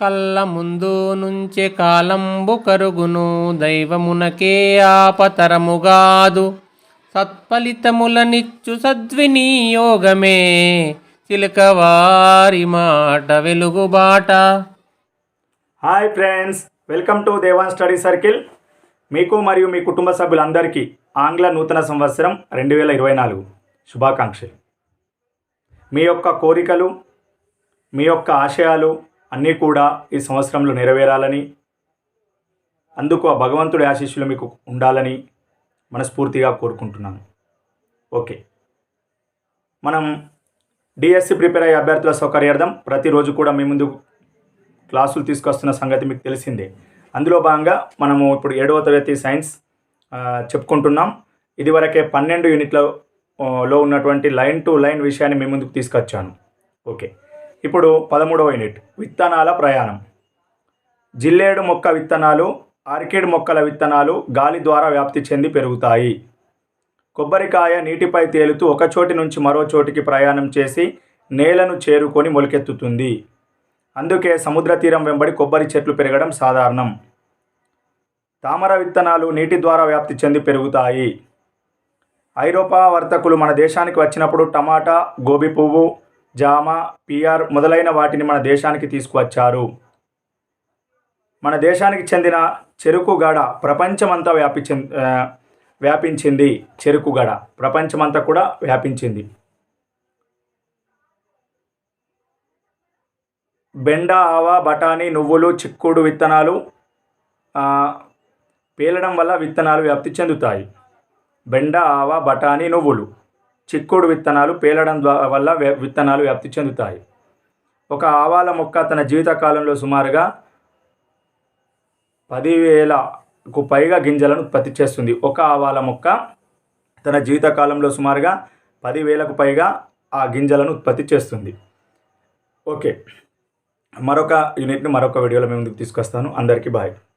కళ్ళ ముందు నుంచే కాలంబు కరుగును. దైవమునకే ఆపతరముగాదు. సత్ఫలితములనిచ్చు సద్వినియోగమే. చిలకవారి మాట వెలుగుబాట hi friends welcome to Devan study circle. మీకు మరియు మీ కుటుంబ సభ్యులందరికీ ఆంగ్ల నూతన సంవత్సరం రెండు వేల ఇరవై నాలుగు శుభాకాంక్షలు. మీ యొక్క కోరికలు మీ యొక్క ఆశయాలు అన్నీ కూడా ఈ సంవత్సరంలో నెరవేరాలని అందుకు ఆ భగవంతుడి ఆశీస్సులు మీకు ఉండాలని మనస్ఫూర్తిగా కోరుకుంటున్నాను. ఓకే. మనం డిఎస్సి ప్రిపేర్ అయ్యే అభ్యర్థుల సౌకర్యార్థం ప్రతిరోజు కూడా మీ ముందు క్లాసులు తీసుకొస్తున్న సంగతి మీకు తెలిసిందే. అందులో భాగంగా మనము ఇప్పుడు ఏడవ తరగతి సైన్స్ చెప్పుకుంటున్నాం. ఇదివరకే పన్నెండు యూనిట్ల లో ఉన్నటువంటి లైన్ టు లైన్ విషయాన్ని మీ ముందుకు తీసుకొచ్చాను. ఓకే. ఇప్పుడు పదమూడవ యూనిట్ విత్తనాల ప్రయాణం. జిల్లేడు మొక్క విత్తనాలు ఆర్కిడ్ మొక్కల విత్తనాలు గాలి ద్వారా వ్యాప్తి చెంది పెరుగుతాయి. కొబ్బరికాయ నీటిపై తేలుతూ ఒక చోటి నుంచి మరో చోటికి ప్రయాణం చేసి నేలను చేరుకొని మొలకెత్తుతుంది. అందుకే సముద్ర తీరం వెంబడి కొబ్బరి చెట్లు పెరగడం సాధారణం. తామర విత్తనాలు నీటి ద్వారా వ్యాప్తి చెంది పెరుగుతాయి. ఐరోపా వర్తకులు మన దేశానికి వచ్చినప్పుడు టమాటా గోబీ పువ్వు జామ పిఆర్ మొదలైన వాటిని మన దేశానికి తీసుకువచ్చారు. మన దేశానికి చెందిన చెరుకుగడ ప్రపంచమంతా వ్యాపి చెంది ఆ, వ్యాపించింది చెరుకుగడ ప్రపంచమంతా కూడా వ్యాపించింది. బెండ ఆవ బఠానీ నువ్వులు చిక్కుడు విత్తనాలు పీలడం పేలడం వల్ల విత్తనాలు వ్యాప్తి చెందుతాయి. బెండ ఆవ బఠానీ నువ్వులు. చిక్కుడు విత్తనాలు పేలడం వల్ల విత్తనాలు వ్యాప్తి చెందుతాయి. ఒక ఆవాల మొక్క తన జీవితకాలంలో సుమారుగా పదివేలకు పైగా గింజలను ఉత్పత్తి చేస్తుంది. ఒక ఆవాల మొక్క తన జీవితకాలంలో సుమారుగా పదివేలకు పైగా ఆ గింజలను ఉత్పత్తి చేస్తుంది. ఓకే. మరొక యూనిట్ని మరొక వీడియోలో మేము ముందుకు తీసుకొస్తాను. అందరికీ బాయ్.